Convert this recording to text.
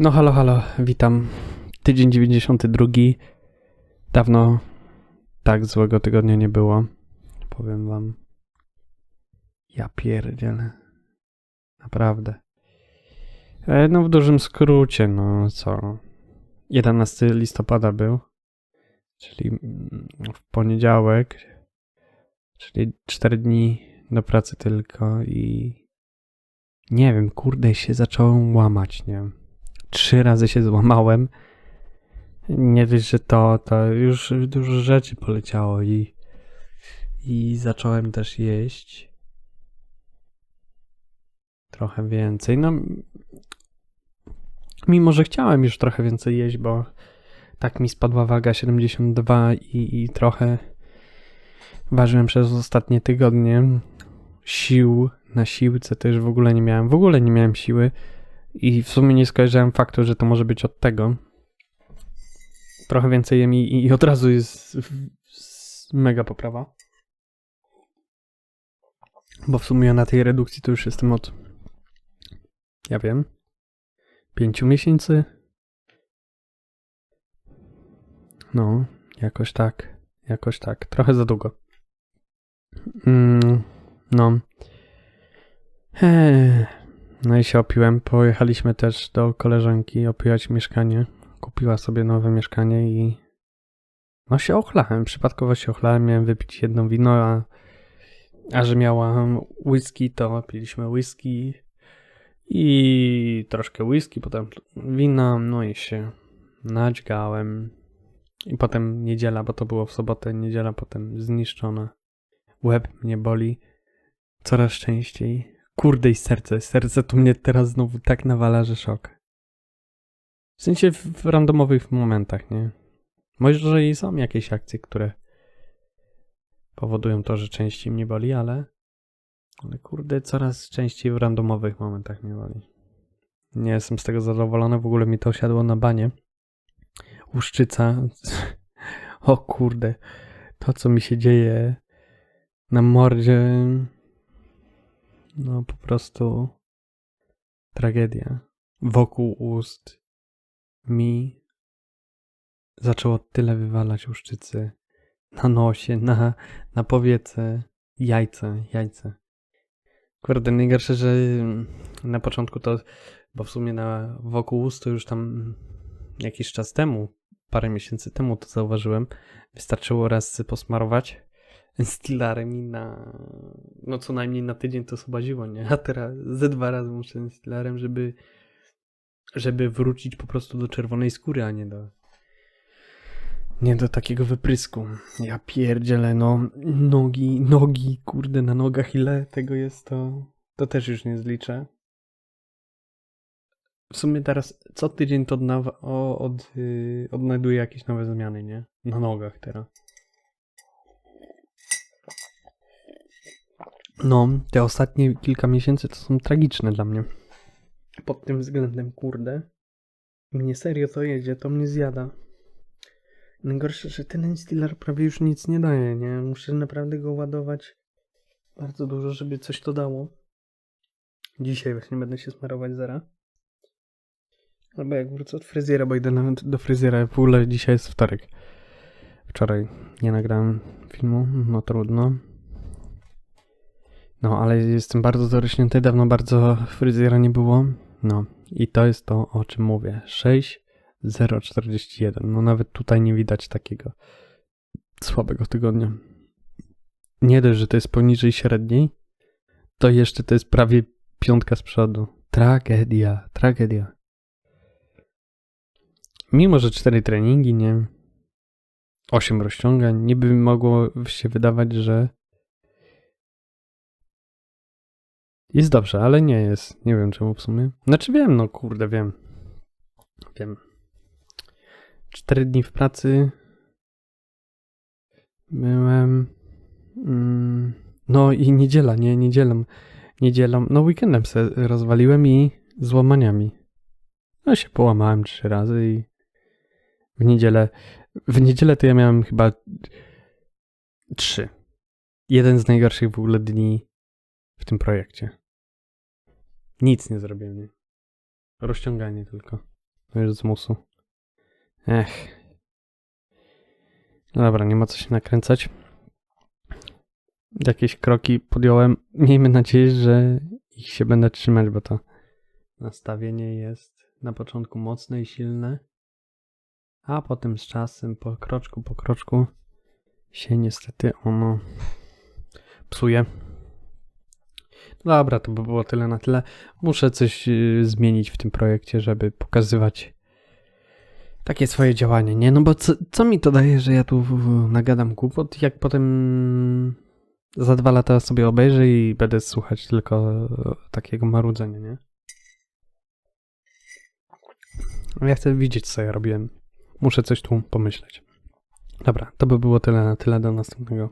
No halo, halo, witam. Tydzień 92. Dawno tak złego tygodnia nie było. Powiem wam. Ja pierdzielę. Naprawdę. E, no w dużym skrócie, no co. 11 listopada był. Czyli mm, w poniedziałek. Czyli 4 dni do pracy tylko i nie wiem, kurde, się zacząłem łamać, nie? Trzy razy się złamałem. Nie wiesz, że to, to już dużo rzeczy poleciało i, i zacząłem też jeść. Trochę więcej. No, mimo że chciałem już trochę więcej jeść, bo tak mi spadła waga 72 i, i trochę ważyłem przez ostatnie tygodnie. Sił na siłce też w ogóle nie miałem. W ogóle nie miałem siły. I w sumie nie skojarzyłem faktu, że to może być od tego. Trochę więcej jem i, i od razu jest mega poprawa. Bo w sumie ja na tej redukcji to już jestem od, ja wiem, pięciu miesięcy. No, jakoś tak, jakoś tak. Trochę za długo. Mm, no. Eee. No i się opiłem. Pojechaliśmy też do koleżanki opiłać mieszkanie. Kupiła sobie nowe mieszkanie i no się ochlałem. Przypadkowo się ochlałem. Miałem wypić jedno wino, a, a że miałam whisky, to piliśmy whisky i troszkę whisky, potem wina, no i się nadźgałem. I potem niedziela, bo to było w sobotę, niedziela potem zniszczona. Łeb mnie boli coraz częściej. Kurde i serce. Serce tu mnie teraz znowu tak nawala, że szok. W sensie w, randomowych momentach, nie? Może i są jakieś akcje, które powodują to, że częściej mnie boli, ale... Ale kurde, coraz częściej w randomowych momentach mnie boli. Nie jestem z tego zadowolony, w ogóle mi to siadło na banie. Łuszczyca. O kurde. To, co mi się dzieje na mordzie... No po prostu tragedia. Wokół ust mi zaczęło tyle wywalać łuszczycy. Na nosie, na, na powiece, jajce, jajce. Kurde, najgorsze, że na początku to, bo w sumie na wokół ust to już tam jakiś czas temu, parę miesięcy temu to zauważyłem, wystarczyło raz posmarować Stilarem i na. No co najmniej na tydzień to sobaziło, nie? A teraz ze dwa razy muszę Stilarem, żeby. żeby wrócić po prostu do czerwonej skóry, a nie do. Nie do takiego wyprysku. Ja pierdzielę, no. Nogi, nogi, kurde, na nogach ile tego jest, to. to też już nie zliczę. W sumie teraz co tydzień to odnawa- od, yy, odnajduję jakieś nowe zmiany, nie? Na nogach teraz. No, te ostatnie kilka miesięcy to są tragiczne dla mnie. Pod tym względem, kurde. Mnie serio to jedzie, to mnie zjada. Najgorsze, że ten Instiller prawie już nic nie daje, nie? Muszę naprawdę go ładować bardzo dużo, żeby coś to dało. Dzisiaj właśnie będę się smarować zera. Albo jak wrócę od fryzjera, bo idę nawet do fryzjera. W ogóle dzisiaj jest wtorek. Wczoraj nie nagrałem filmu, no trudno. No, ale jestem bardzo dorośnięty, dawno bardzo fryzjera nie było. No, i to jest to, o czym mówię. 6,041. No, nawet tutaj nie widać takiego słabego tygodnia. Nie dość, że to jest poniżej średniej, to jeszcze to jest prawie piątka z przodu. Tragedia, tragedia. Mimo, że cztery treningi, nie? Osiem rozciągań, niby mogło się wydawać, że Jest dobrze, ale nie jest. Nie wiem czemu w sumie. Znaczy wiem, no kurde, wiem. Wiem. Cztery dni w pracy. Byłem. Mm, no i niedziela, nie, niedzielą. Niedzielą, no weekendem se rozwaliłem i złamaniami. No się połamałem trzy razy i w niedzielę. W niedzielę to ja miałem chyba trzy. Jeden z najgorszych w ogóle dni w tym projekcie. Nic nie zrobiłem. Nie. Rozciąganie tylko. No już z musu. Ech. No Dobra, nie ma co się nakręcać. Jakieś kroki podjąłem. Miejmy nadzieję, że ich się będę trzymać, bo to nastawienie jest na początku mocne i silne, a potem z czasem, po kroczku po kroczku się niestety ono psuje. Dobra, to by było tyle na tyle. Muszę coś y, zmienić w tym projekcie, żeby pokazywać takie swoje działanie, nie? No bo co, co mi to daje, że ja tu nagadam głupot, jak potem za dwa lata sobie obejrzę i będę słuchać tylko e, takiego marudzenia, nie? Ja chcę widzieć, co ja robiłem. Muszę coś tu pomyśleć. Dobra, to by było tyle na tyle. Do następnego